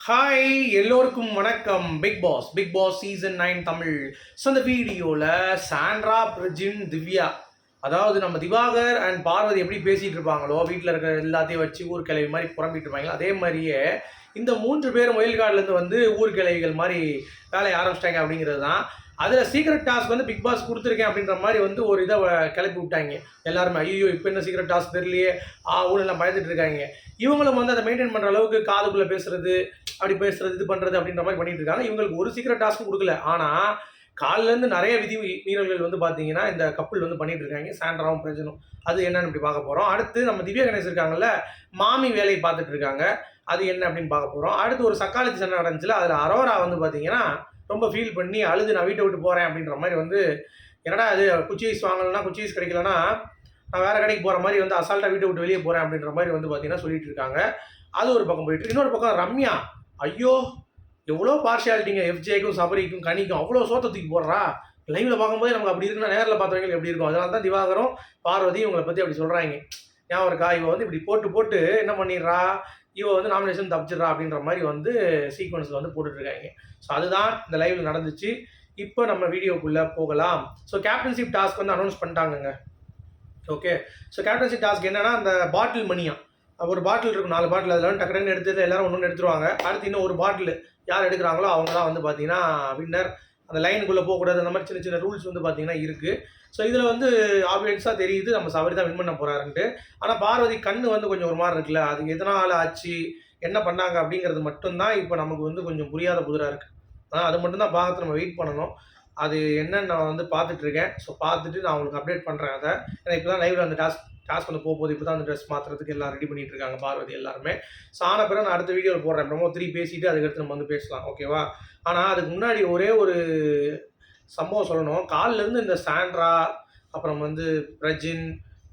Hi எல்லோருக்கும் வணக்கம். Big Boss Big Boss season nine Tamil. So அந்த வீடியோவில் சாண்ட்ரா பிரஜின் திவ்யா அதாவது நம்ம திவாகர் அண்ட் பார்வதி எப்படி பேசிகிட்டு இருப்பாங்களோ வீட்டில் இருக்கிற எல்லாத்தையும் வச்சு ஊர் கிளவி மாதிரி புறம்பிட்டு இருப்பாங்களோ அதே மாதிரியே இந்த மூன்று பேர் முயல்காடுலேருந்து வந்து ஊர் கிளவிகள் மாதிரி வேலையை ஆரம்பிச்சிட்டாங்க அப்படிங்கிறது தான். அதில் சீக்ரெட் டாஸ்க் வந்து பிக் பாஸ் கொடுத்துருக்கேன் அப்படின்ற மாதிரி வந்து ஒரு இதை கிளப்பி விட்டாங்க. எல்லாருமே ஐயோ இப்போ என்ன சீக்ரெட் டாஸ்க் தெரியலையே. ஆ ஊழலாம் பயந்துட்டு இருக்காங்க. இவங்களும் வந்து அதை மெயின்டைன் பண்ணுற அளவுக்கு காதுக்குள்ளே பேசுறது அப்படி பேசுறது இது பண்ணுறது அப்படின்ற மாதிரி பண்ணிட்டு இருக்காங்க. இவங்களுக்கு ஒரு சீக்கிரம் டாஸ்க்கும் கொடுக்கல. ஆனால் காலிலேருந்து நிறைய விதி மீறல்கள் வந்து பார்த்தீங்கன்னா இந்த கப்பல் வந்து பண்ணிட்டு இருக்காங்க. சாண்ட்ராவும் பிரஜனும். அது என்னன்னு இப்படி பார்க்க போகிறோம் அடுத்து நம்ம திவ்யா கணேஷ் இருக்காங்கல்ல மாமி வேலையை பார்த்துட்டு இருக்காங்க. அது என்ன அப்படின்னு பார்க்க போகிறோம் அடுத்து ஒரு சக்காலஜி சண்டை நடந்துச்சுல அதில் அரோரா வந்து பார்த்தீங்கன்னா ரொம்ப ஃபீல் பண்ணி அழுது நான் வீட்டை விட்டு போகிறேன் அப்படின்ற மாதிரி வந்து என்னடா அது குச்சீஸ் வாங்கலைன்னா குச்சீஸ் கிடைக்கலன்னா நான் வேறு கடைக்கு போகிற மாதிரி வந்து அசால்ட்டாக வீட்டை விட்டு வெளியே போகிறேன் அப்படின்ற மாதிரி வந்து பார்த்தீங்கன்னா சொல்லிட்டு இருக்காங்க. அது ஒரு பக்கம் போயிட்டு இன்னொரு பக்கம் ரம்யா ஐயோ எவ்வளோ பார்ஷியாலிட்டிங்க எஃப்ஜேக்கும் சபரிக்கும் கனிக்கும் அவ்வளோ சோத்த தூக்கி போடுறா? லைவில் பார்க்கும்போது நமக்கு அப்படி இருக்குன்னா நேரில் பார்த்தவங்க எப்படி இருக்கும்? அதனால தான் திவாகரும் பார்வதி இவங்களை பற்றி அப்படி சொல்கிறாங்க ஞாபகம் இருக்கா? இவன் வந்து இப்படி போட்டு போட்டு என்ன பண்ணிடுறா? இவ வந்து நாமினேஷன் தப்பிச்சிடறா அப்படின்ற மாதிரி வந்து சீக்வன்ஸில் வந்து போட்டுட்ருக்காங்க. ஸோ அதுதான் இந்த லைவில் நடந்துச்சு. இப்போ நம்ம வீடியோக்குள்ளே போகலாம். ஸோ கேப்டன்ஷிப் டாஸ்க் வந்து அனௌன்ஸ் பண்ணிட்டாங்கங்க. ஓகே ஸோ கேப்டன்ஷிப் டாஸ்க் என்னென்னா அந்த பாட்டில் மணியா ஒரு பாட்டில் இருக்கும் நாலு பாட்டில் அதில் வந்து டக்கு டக்குன்னு எடுத்து எல்லாரும் ஒன்று எடுத்துருவாங்க. அடுத்து இன்னும் ஒரு பாட்டில் யார் எடுக்கிறாங்களோ அவங்க தான் வந்து பார்த்தீங்கன்னா வின்னர் அந்த லைனுக்குள்ளே போகக்கூடாது. அந்த மாதிரி சின்ன சின்ன ரூல்ஸ் வந்து பார்த்தீங்கன்னா இருக்குது ஸோ இதில் வந்து ஆப்வியன்ஸாக தெரியுது. நம்ம சபரி தான் வின் பண்ண போகிறாருன்ட்டு ஆனால் பார்வதி கண் வந்து கொஞ்சம் ஒரு மாதிரி இருக்குல்ல. அது எதனால் ஆச்சு? என்ன பண்ணாங்க? அப்படிங்கிறது மட்டும்தான் இப்போ நமக்கு வந்து கொஞ்சம் புரியாத புதிராக இருக்குது ஆனால் அது மட்டும்தான் பார்த்து நம்ம வெயிட் பண்ணணும். அது என்னன்னு நான் வந்து பார்த்துட்ருக்கேன் ஸோ பார்த்துட்டு நான் உங்களுக்கு அப்டேட் பண்ணுறேன் அதை. ஏன்னா இப்போ தான் லைவில் அந்த டாஸ்க் டாஸ்க் வந்து போக போகுது இப்போ தான் அந்த ட்ரெஸ் மாற்றுறதுக்கு எல்லாம் ரெடி பண்ணிட்டு இருக்காங்க பார்வதி எல்லாருமே. ஸோ ஆன பிறகு நான் அடுத்த வீடியோவில் போடுறேன். ப்ரமோ த்ரீ பேசிட்டு அதுக்கடுத்து நம்ம வந்து பேசலாம். ஓகேவா ஆனால் அதுக்கு முன்னாடி ஒரே ஒரு சம்பவம் சொல்லணும். காலிலேருந்து இந்த சாண்ட்ரா அப்புறம் வந்து பிரஜின்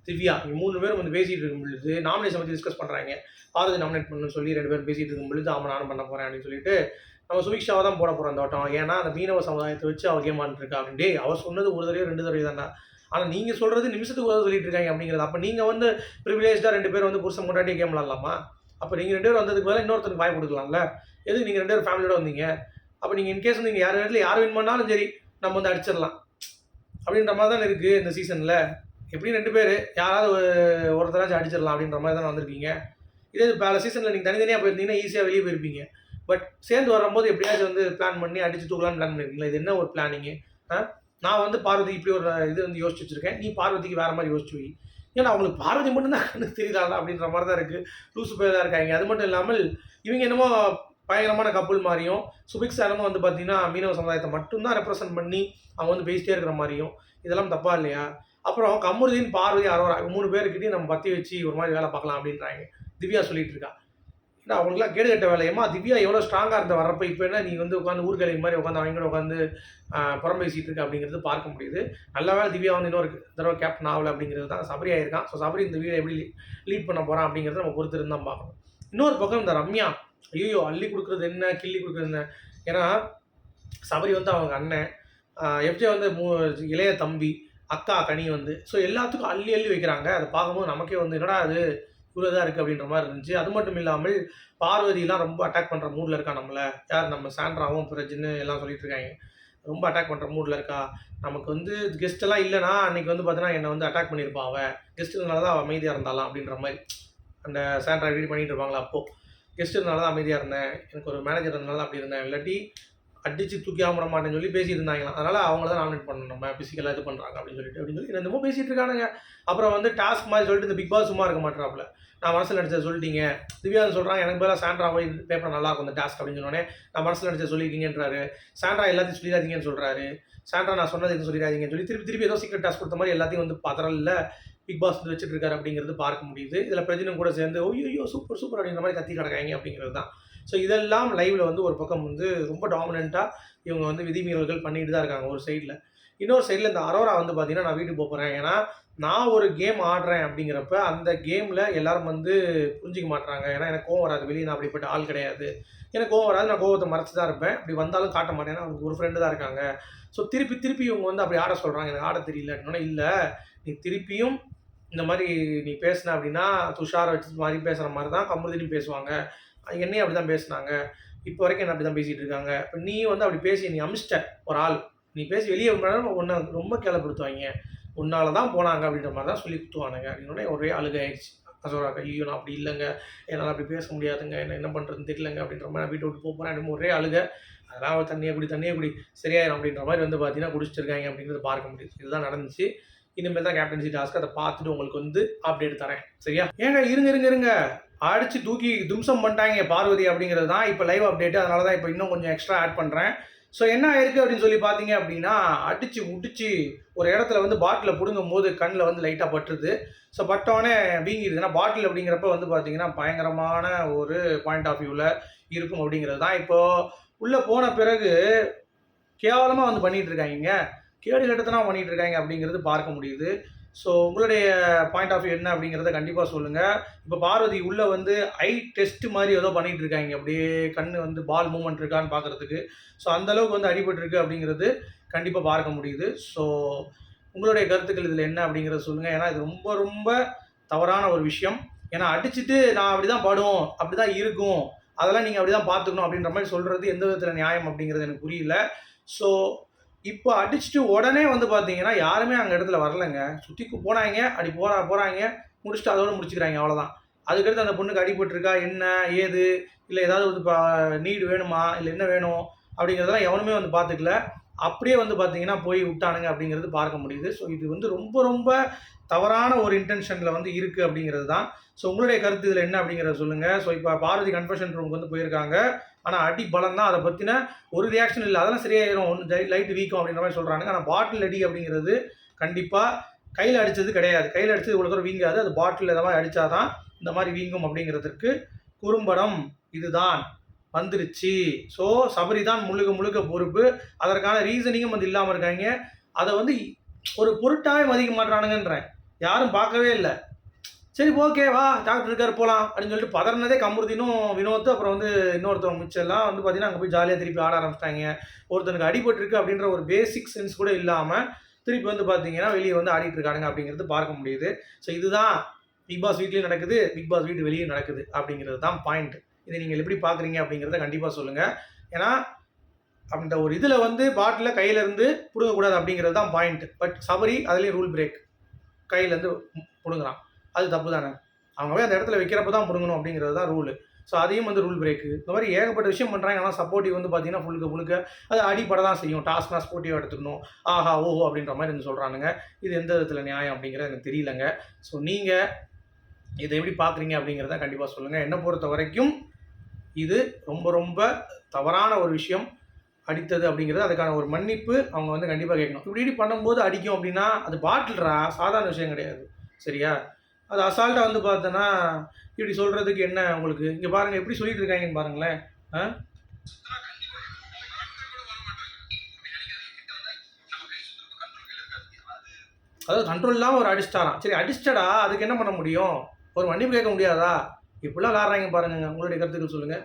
திவ்யா இவங்க மூணு பேரும் வந்து பேசிகிட்டு இருக்கும் பொழுது நாமினேஷன் பற்றி டிஸ்கஸ் பண்ணுறாங்க பார்வதி நாமினேட் பண்ணணும்னு சொல்லி ரெண்டு பேரும் பேசிட்டு இருக்கும் பொழுது ஆமாம் நானும் பண்ண போகிறேன் அப்படின்னு சொல்லிட்டு நம்ம சுபிக்ஷாவை தான் போட போகிறோம் அந்த வட்டம். ஏன்னா அந்த மீனவ சமுதாயத்தை வச்சு அவள் கேம் இருக்கா அப்படின்னு. டேய் அவ சொன்னது ஒரு தடவை ரெண்டு தடவை தானே ஆனால் நீங்கள் சொல்கிறது நிமிஷத்துக்கு ஒரு சொல்லிட்டு இருக்காங்க அப்படிங்கிறது. அப்போ நீங்கள் வந்து ப்ரிவிலேஜாக ரெண்டு பேர் வந்து புருஷன் கொண்டாட்டி கேம் விளாட்லாமா அப்போ நீங்கள் ரெண்டு பேரும் வந்ததுக்கு பதிலாக இன்னொருத்தருக்கு வாய்ப்பு கொடுக்கலாம்ல? எதுக்கு நீங்கள் ரெண்டு பேரும் ஃபேமிலியோட வந்தீங்க? அப்போ நீங்கள் இன்கேஸ் நீங்கள் யார் இடத்துல யார் வின் பண்ணாலும் சரி நம்ம வந்து அடிச்சிடலாம். அப்படின்ற மாதிரி தான் இருக்குது இந்த சீசனில் எப்படியும் ரெண்டு பேர் யாராவது ஒருத்தராச்சும் அடிச்சிடலாம் அப்படின்ற மாதிரி தான் வந்திருக்கீங்க. இதே பல சீசனில் நீங்கள் தனித்தனியாக போயிருந்தீங்கன்னா ஈஸியாக வெளியே போயிருப்பீங்க. பட் சேர்ந்து வரும்போது எப்படியாச்சும் வந்து பிளான் பண்ணி அடிச்சு தூக்கலாம்னு பிளான் பண்ணிருக்கீங்களா? இது என்ன ஒரு பிளானிங்கு ஆ? நான் வந்து பார்வதி இப்படி ஒரு இது வந்து யோசிச்சு வச்சிருக்கேன். நீ பார்வதிக்கு வேற மாதிரி யோசிச்சு வை. ஏன்னா அவங்களுக்கு பார்வதி மட்டும்தான் கண்ணுக்கு தெரியுதாடா அப்படின்ற மாதிரி தான் இருக்குது லூசு போய் தான் இருக்காங்க. அது மட்டும் இல்லாமல் இவங்க என்னமோ பயங்கரமான கப்பல் மாதிரியும் சுபிக் என்னமோ வந்து பார்த்தீங்கன்னா மீனவ சமுதாயத்தை மட்டும்தான் ரெப்ரசன்ட் பண்ணி அவங்க வந்து பேசிட்டே இருக்கிற மாதிரியும் இதெல்லாம் தப்பா இல்லையா? அப்புறம் கமருதீன் பார்வதி அரோரா மூணு பேருக்கிட்டையும் நம்ம பற்றி வச்சு ஒரு மாதிரி வேலை பார்க்கலாம் அப்படின்றாங்க. திவ்யா சொல்லிட்டு இருக்கா. ஏன்னா அவங்களுக்குலாம் கேடு கட்ட வேலையம்மா திவ்யா எவ்வளோ ஸ்ட்ராங்காக இருந்த வரப்போ இப்போ என்ன நீ வந்து உட்காந்து ஊர்களை மாதிரி உட்காந்து அவங்க கூட உட்காந்து புறம் பேசிகிட்டு இருக்க அப்படிங்கிறது பார்க்க முடியுது. நல்ல வேலை திவ்யா வந்து இன்னொரு தடவை கேப்டன் ஆகலை அப்படிங்கிறது தான் சபரி ஆயிருக்கான். ஸோ சபரி இந்த வீடியோ எப்படி லீட் பண்ண போகிறான் அப்படிங்கிறத நம்ம பொறுத்து இருந்தால் பார்க்கணும். இன்னொரு பக்கம் இந்த ரம்யா ஐயோ அள்ளி கொடுக்குறது என்ன கிள்ளி கொடுக்குறது என்ன? ஏன்னா சபரி வந்து அவங்க அண்ணன் எஃப்ஜே வந்து மூ இளைய தம்பி அக்கா கனி வந்து. ஸோ எல்லாத்துக்கும் அள்ளி அள்ளி வைக்கிறாங்க. அதை பார்க்கும்போது நமக்கே வந்து என்னடா அது இவ்வளோ தான் இருக்குது அப்படின்ற மாதிரி இருந்துச்சு. அது மட்டும் இல்லாமல் பார்வதியெலாம் ரொம்ப அட்டாக் பண்ணுற மூடில் இருக்கா நம்மளை? யார் நம்ம சாண்ட்ராவும் பிரஜின்னு எல்லாம் சொல்லிட்டு இருக்காங்க. ரொம்ப அட்டாக் பண்ணுற மூடில் இருக்கா? நமக்கு வந்து கெஸ்ட்டெல்லாம் இல்லைனா அன்னைக்கு வந்து பார்த்தீங்கன்னா என்னை வந்து அட்டாக் பண்ணியிருப்பான் அவள் கெஸ்ட்டுனால தான் அவள் அமைதியாக இருந்தாலாம் அப்படின்ற மாதிரி. அந்த சாண்ட்ரா ரெடி பண்ணிட்டு இருப்பாங்களா அப்போது கெஸ்ட் இருந்தால தான் அமைதியாக இருந்தேன். எனக்கு ஒரு மேனேஜர் இருந்தனால அப்படி இருந்தேன். இல்லாட்டி அடிச்சு தூக்கி ஆமட மாட்டேன்னு சொல்லி பேசியிருந்தாங்களாம். அதனால் அவங்கள தான் நாமினேட் பண்ணணும். நம்ம ஃபிசிக்கலாக இது பண்ணுறாங்க அப்படின்னு சொல்லிட்டு. அப்படின்னு சொல்லி என்னமோ பேசிகிட்டு இருக்கானுங்க. அப்புறம் வந்து டாஸ்க் மாதிரி சொல்லிட்டு இந்த பிக் பாஸ் சும்மா இருக்க மாட்டேறாப்புல நான் மனசில் நினச்சதை சொல்லிட்டீங்க. திவ்யா சொல்கிறாங்க எனக்கு பதிலாக சாண்ட்ரா போய் பேப்பர் நல்லா இருக்கும் இந்த டாஸ்க் அப்படின்னு சொன்னோன்னே நான் மனசில் நினச்சதை சொல்லியிருக்கீங்கன்றாரு சாண்ட்ரா எல்லாத்தையும் சொல்லிடாதீங்கன்னு சொல்கிறாரு சாண்ட்ரா நான் சொன்னது எதுவும் சொல்லிடாதீங்கன்னு சொல்லி திருப்பி திருப்பி ஏதோ சீக்கிரம் டாஸ்க் கொடுத்த மாதிரி எல்லாத்தையும் வந்து பதறல பிக் பாஸ் வந்து வச்சுட்டு இருக்காரு அப்படிங்கிறது பார்க்க முடியுது. இதில் பிரஜனும் கூட சேர்ந்து ஐயோ சூப்பர் சூப்பர் அப்படிங்கிற மாதிரி கத்தி கிடக்காங்க அப்படிங்கிறது தான். ஸோ இதெல்லாம் லைவில் வந்து ஒரு பக்கம் வந்து ரொம்ப டாமினண்ட்டாக இவங்க வந்து விதிமீறல்கள் பண்ணிட்டு தான் இருக்காங்க ஒரு சைடில் இன்னொரு சைடில் இந்த அரோரா வந்து பார்த்தீங்கன்னா நான் வீட்டுக்கு போகிறேன் ஏன்னா நான் ஒரு கேம் ஆடுறேன் அப்படிங்கிறப்ப அந்த கேமில் எல்லாரும் வந்து புரிஞ்சிக்க மாட்டுறாங்க ஏன்னா எனக்கு கோவம் வராது. வெளியே நான் அப்படிப்பட்ட ஆள் கிடையாது. எனக்கு கோவம் வராது. நான் கோவத்தை மறைச்சு தான் இருப்பேன். அப்படி வந்தாலும் காட்ட மாட்டேன். ஏன்னா அவங்க ஒரு ஃப்ரெண்டு தான் இருக்காங்க. ஸோ திருப்பி திருப்பி இவங்க வந்து அப்படி ஆட சொல்கிறாங்க எனக்கு ஆட தெரியல. அப்படின்னா இல்லை நீ திருப்பியும் இந்த மாதிரி நீ பேசின அப்படின்னா துஷாரை வச்சு மாதிரி பேசுகிற மாதிரி தான் கமருதினி பேசுவாங்க. என்னையும் அப்படி தான் பேசுனாங்க. இப்போ வரைக்கும் என்ன அப்படி தான் பேசிகிட்டு இருக்காங்க? இப்போ நீ வந்து அப்படி பேசி நீ அமிச்சிட்ட ஒரு ஆள். நீ பேசி வெளியே போனாலும் ஒன்றை ரொம்ப கேளப்படுத்துவாங்க உன்னால தான் போனாங்க அப்படின்ற மாதிரி தான் சொல்லி குத்துவானுங்க. அப்படின்னோடனே ஒரே அழுகாயிடுச்சு. அசோராக்கா ஐயோ நான் அப்படி இல்லைங்க. என்னால் அப்படி பேச முடியாதுங்க. என்ன என்ன பண்ணுறதுன்னு தெரியலங்க அப்படின்ற மாதிரி நான் வீட்டை விட்டு போகிறேன் ஒரே அழுக. அதெல்லாம் அவள் தண்ணியை குடி தண்ணியை குடி. சரியாயிரும் அப்படின்ற மாதிரி வந்து பார்த்தீங்கன்னா குடிச்சிருக்காங்க அப்படிங்கிறது பார்க்க முடியுது. இதுதான் நடந்துச்சு. இனிமேல் தான் கேப்டன்சி டாஸ்க் அதை பார்த்துட்டு உங்களுக்கு வந்து அப்டேட் தரேன். சரியா? ஏங்க இருங்க இருங்க இருங்க. அடித்து தூக்கி தும்சம் பண்ணிட்டாங்க பார்வதி அப்படிங்கிறது தான் இப்போ லைவ் அப்டேட் அதனால தான் இப்போ இன்னும் கொஞ்சம் எக்ஸ்ட்ரா ஆட் பண்ணுறேன் ஸோ என்ன ஆயிருக்கு அப்படின்னு சொல்லி பார்த்தீங்க அப்படின்னா அடிச்சு முடிச்சு ஒரு இடத்துல வந்து பாட்டில் பிடுங்கும் போது கண்ணில் வந்து லைட்டாக பட்டுருது. ஸோ பட்டோடனே வீங்கிடுது ஏன்னா பாட்டில் அப்படிங்கிறப்ப வந்து பார்த்தீங்கன்னா பயங்கரமான ஒரு பாயிண்ட் ஆஃப் வியூவில் இருக்கும் அப்படிங்கிறது தான். இப்போது உள்ளே போன பிறகு கேவலமாக வந்து பண்ணிகிட்டு இருக்காங்க. கேடு கட்டத்தனா பண்ணிகிட்டு இருக்காங்க அப்படிங்கிறது பார்க்க முடியுது. ஸோ உங்களுடைய பாயிண்ட் ஆஃப் வியூ என்ன அப்படிங்கிறத கண்டிப்பாக சொல்லுங்கள் இப்போ பார்வதி உள்ளே வந்து ஐ டெஸ்ட் மாதிரி ஏதோ பண்ணிகிட்டு இருக்காங்க. அப்படியே கண் வந்து பால் மூவ்மெண்ட் இருக்கான்னு பார்க்குறதுக்கு ஸோ அந்தளவுக்கு வந்து அடிபட்டுருக்கு அப்படிங்கிறது கண்டிப்பாக பார்க்க முடியுது. ஸோ உங்களுடைய கருத்துக்கள் இதில் என்ன அப்படிங்கிறத சொல்லுங்கள் ஏன்னா இது ரொம்ப ரொம்ப தவறான ஒரு விஷயம். ஏன்னா அடிச்சுட்டு நான் அப்படி தான் படும் அப்படி தான் இருக்கும். அதெல்லாம் நீங்கள் அப்படி தான் பார்த்துக்கணும் அப்படின்ற மாதிரி சொல்கிறது எந்த விதத்தில் நியாயம் அப்படிங்கிறது எனக்கு புரியல. ஸோ இப்போ அடிச்சுட்டு உடனே வந்து பார்த்தீங்கன்னா யாருமே அங்கே இடத்துல வரலைங்க. சுற்றிக்கு போனாங்க அப்படி போகிறா போகிறாங்க முடிச்சுட்டு அதோடு முடிச்சுக்கிறாங்க அவ்வளோதான் அதுக்கடுத்து அந்த பொண்ணுக்கு அடிபட்டிருக்கா என்ன ஏது இல்லை ஏதாவது வந்து நீடு வேணுமா இல்லை என்ன வேணும் அப்படிங்கிறதெல்லாம் எவனுமே வந்து பார்த்துக்கல. அப்படியே வந்து பார்த்தீங்கன்னா போய் விட்டானுங்க அப்படிங்கிறது பார்க்க முடியுது. ஸோ இது வந்து ரொம்ப ரொம்ப தவறான ஒரு இன்டென்ஷனில் வந்து இருக்குது அப்படிங்கிறது தான். ஸோ உங்களுடைய கருத்து இதில் என்ன அப்படிங்கிறத சொல்லுங்கள் ஸோ இப்போ பாரதி கன்ஃபெஷன் ரூமுக்கு வந்து போயிருக்காங்க. ஆனால் அடி பலம் தான் அதை பற்றின ஒரு ரியாக்ஷன் இல்லை. அதெல்லாம் சரியாயிடும் ஒன்று லைட் வீக்கம் அப்படின்ற மாதிரி சொல்கிறாங்க ஆனால் பாட்டில் அடி அப்படிங்கிறது கண்டிப்பாக கையில் அடித்தது கிடையாது. கையில் அடித்தது இவ்வளோ தூரம் வீங்காது. அது பாட்டில் இதை மாதிரி அடித்தாதான் இந்த மாதிரி வீங்கும் அப்படிங்கிறதுக்கு குறும்படம் இதுதான். வந்துருச்சு. ஸோ சபரி தான் முழுக்க முழுக்க பொறுப்பு. அதற்கான ரீசனிங்கும் வந்து இல்லாமல் இருக்காங்க. அதை வந்து ஒரு பொருட்டாகவே மதிக்க மாட்டானுங்கன்றேன் யாரும் பார்க்கவே இல்லை. சரி ஓகே வா டாக்டர் இருக்கார் போகலாம் அப்படின்னு சொல்லிட்டு பதறினதே கமருதினும் வினோத்து அப்புறம் வந்து இன்னொருத்தவங்க மிச்சம்லாம் வந்து பார்த்தீங்கன்னா அங்கே போய் ஜாலியாக திருப்பி ஆட ஆரம்பிச்சிட்டாங்க. ஒருத்தனுக்கு அடிபட்டிருக்கு அப்படின்ற ஒரு பேசிக் சென்ஸ் கூட இல்லாமல் திருப்பி வந்து பார்த்தீங்கன்னா வெளியே வந்து ஆடிட்டு இருக்கானுங்க அப்படிங்கிறது பார்க்க முடியுது. ஸோ இதுதான் பிக் பாஸ் வீட்லேயும் நடக்குது பிக் பாஸ் வீட்டு வெளியே நடக்குது அப்படிங்கிறது தான் பாயிண்ட் இதை நீங்கள் எப்படி பார்க்குறீங்க அப்படிங்கிறத கண்டிப்பாக சொல்லுங்கள் ஏன்னா அந்த ஒரு இதில் வந்து பாட்டில் கையிலேருந்து பிடுங்கக்கூடாது அப்படிங்கிறது தான் பாயிண்ட் பட் சபரி அதுலேயும் ரூல் பிரேக் கையிலேருந்து பிடுங்குறான் அது தப்பு தானே அவங்க போய் அந்த இடத்துல வைக்கிறப்ப தான் முடுங்கணும் அப்படிங்கிறது தான் ரூலு ஸோ அதையும் வந்து ரூல் பிரேக்கு இந்த மாதிரி ஏகப்பட்ட விஷயம் பண்ணுறாங்க ஆனால் சப்போர்ட்டிவ் வந்து பார்த்தீங்கன்னா முழுக்க முழுக்க அது அடிப்பட தான் செய்யும். டாஸ்க்னா ஸ்போர்ட்டிவாக எடுத்துக்கணும். ஆஹா ஓஹோ அப்படின்ற மாதிரி வந்து சொல்கிறானுங்க இது எந்த விதத்தில் நியாயம் அப்படிங்கிறது எனக்கு தெரியலங்க. ஸோ நீங்கள் இதை எப்படி பார்க்குறீங்க அப்படிங்கிறத கண்டிப்பாக சொல்லுங்கள் என்னை பொறுத்த வரைக்கும் இது ரொம்ப ரொம்ப தவறான ஒரு விஷயம். அடித்தது அப்படிங்கிறது அதுக்கான ஒரு மன்னிப்பு அவங்க வந்து கண்டிப்பாக கேட்கணும். இப்படி இப்படி பண்ணும்போது அடிக்கும் அப்படின்னா அது பாட்டில்ரா? சாதாரண விஷயம் கிடையாது. சரியா? அது அசால்ட்டாக வந்து பார்த்தோன்னா இப்படி சொல்கிறதுக்கு என்ன உங்களுக்கு? இங்கே பாருங்கள் எப்படி சொல்லிட்டு இருக்காங்கன்னு பாருங்களேன். ஆ? அதாவது கண்ட்ரோல் இல்லாமல் ஒரு அடிச்சிட்டாராம் சரி அடிச்சிட்டடா அதுக்கு என்ன பண்ண முடியும்? ஒரு மன்னிப்பு கேட்க முடியாதா? இப்படிலாம் விளாட்றாங்க பாருங்க உங்களுடைய கருத்துக்கள் சொல்லுங்கள்